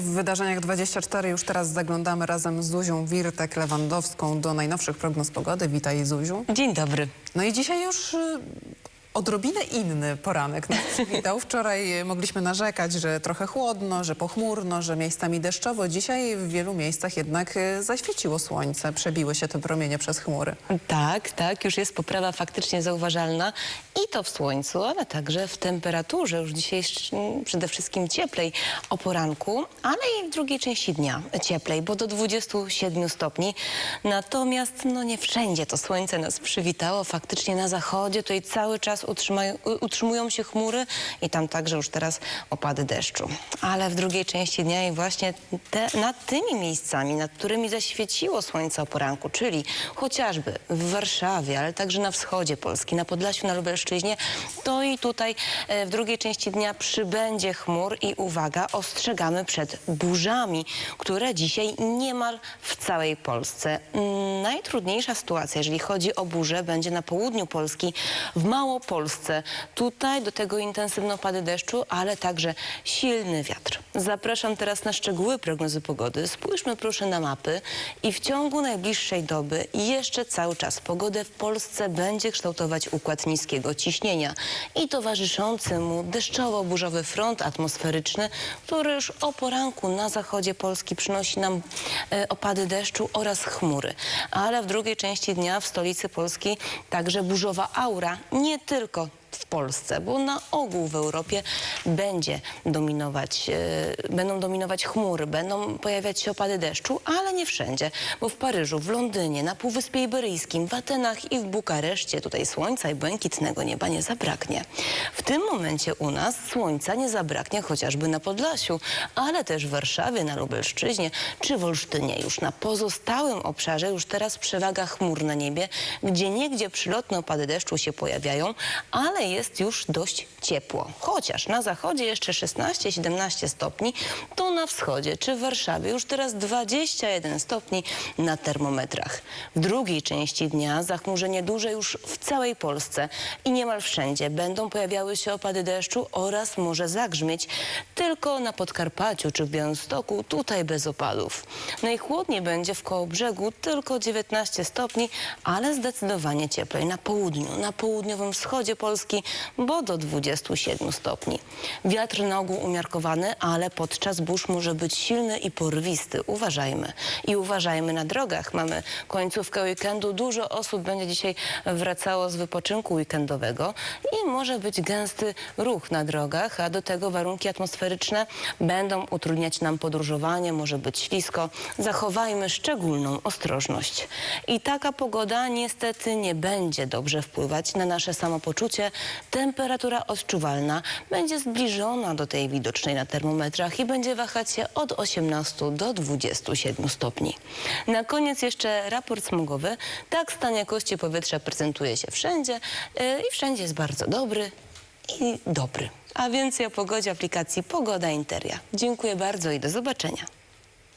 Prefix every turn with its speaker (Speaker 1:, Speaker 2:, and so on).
Speaker 1: W wydarzeniach 24 już teraz zaglądamy razem z Zuzią Wirtek-Lewandowską do najnowszych prognoz pogody. Witaj Zuziu.
Speaker 2: Dzień dobry.
Speaker 1: No i dzisiaj już y, odrobinę inny poranek nas przywitał. Wczoraj mogliśmy narzekać, że trochę chłodno, że pochmurno, że miejscami deszczowo. Dzisiaj w wielu miejscach jednak y, zaświeciło słońce, przebiły się te promienie przez chmury.
Speaker 2: Tak, tak, już jest poprawa faktycznie zauważalna i to w słońcu, ale także w temperaturze. Już dzisiaj przede wszystkim cieplej o poranku, ale i w drugiej części dnia cieplej, bo do 27 stopni. Natomiast no nie wszędzie to słońce nas przywitało. Faktycznie na zachodzie tutaj cały czas utrzymają, utrzymują się chmury i tam także już teraz opady deszczu. Ale w drugiej części dnia i właśnie te, nad tymi miejscami, nad którymi zaświeciło słońce o poranku, czyli chociażby w Warszawie, ale także na wschodzie Polski, na Podlasiu, na Lubelszczyźnie, to i tutaj e, w drugiej części dnia przybędzie chmur i uwaga, ostrzegamy przed burzami, które dzisiaj niemal w całej Polsce. Mm, Najtrudniejsza sytuacja, jeżeli chodzi o burze, będzie na południu Polski, w Małopolsce. Tutaj do tego intensywne opady deszczu, ale także silny wiatr. Zapraszam teraz na szczegóły prognozy pogody. Spójrzmy proszę na mapy i w ciągu najbliższej doby jeszcze cały czas pogodę w Polsce będzie kształtować układ niskiego ciśnienia i towarzyszący mu deszczowo-burzowy front atmosferyczny, który już o poranku na zachodzie Polski przynosi nam e, opady deszczu oraz chmury. Ale w drugiej części dnia w stolicy Polski także burzowa aura, nie tylko w Polsce, bo na ogół w Europie będzie dominować, e, będą dominować chmury, będą pojawiać się opady deszczu, ale nie wszędzie, bo w Paryżu, w Londynie, na Półwyspie Iberyjskim, w Atenach i w Bukareszcie tutaj słońca i błękitnego nieba nie zabraknie. W tym momencie u nas słońca nie zabraknie chociażby na Podlasiu, ale też w Warszawie, na Lubelszczyźnie czy w Olsztynie. Już na pozostałym obszarze już teraz przewaga chmur na niebie, gdzie niegdzie przylotne opady deszczu się pojawiają, ale jest już dość ciepło. Chociaż na zachodzie jeszcze 16-17 stopni, to na wschodzie czy w Warszawie już teraz 21 stopni na termometrach. W drugiej części dnia zachmurzenie duże już w całej Polsce i niemal wszędzie będą pojawiały się opady deszczu oraz może zagrzmieć tylko na Podkarpaciu czy w Białymstoku, tutaj bez opadów. Najchłodniej będzie w Kołobrzegu tylko 19 stopni, ale zdecydowanie cieplej na południu, na południowym wschodzie Polski, bo do 27 stopni. Wiatr na ogół umiarkowany, ale podczas burz może być silny i porwisty. Uważajmy. I uważajmy na drogach. Mamy końcówkę weekendu. Dużo osób będzie dzisiaj wracało z wypoczynku weekendowego i może być gęsty ruch na drogach, a do tego warunki atmosferyczne będą utrudniać nam podróżowanie, może być ślisko. Zachowajmy szczególną ostrożność. I taka pogoda niestety nie będzie dobrze wpływać na nasze samopoczucie. Temperatura odczuwalna będzie zbliżona do tej widocznej na termometrach i będzie wahać się od 18 do 27 stopni. Na koniec jeszcze raport smogowy. Tak stan jakości powietrza prezentuje się wszędzie yy, i wszędzie jest bardzo dobry i dobry. A więcej o pogodzie aplikacji Pogoda Interia. Dziękuję bardzo i do zobaczenia.